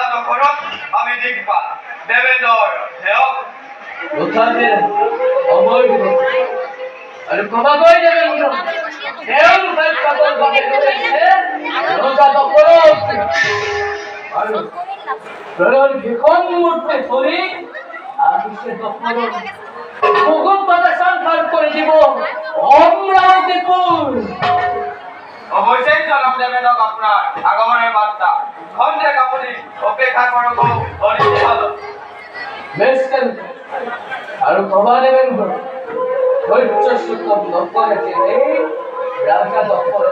এরাদানো খরচ আমি হেয় কোথায় অমর আরে ক্ষমা করে দেবেন মুকুট পাতা সংসার দিব। অমরাবতীপুর অবশ্যই জনাব দেবেন্দর আপনার আগমনের বার্তা। অপেক্ষা করব অনেক ভালো বেশ কেন আর প্রভা নেবেন ধৈর্য সুতম দপ্তরে রাজা দপ্তর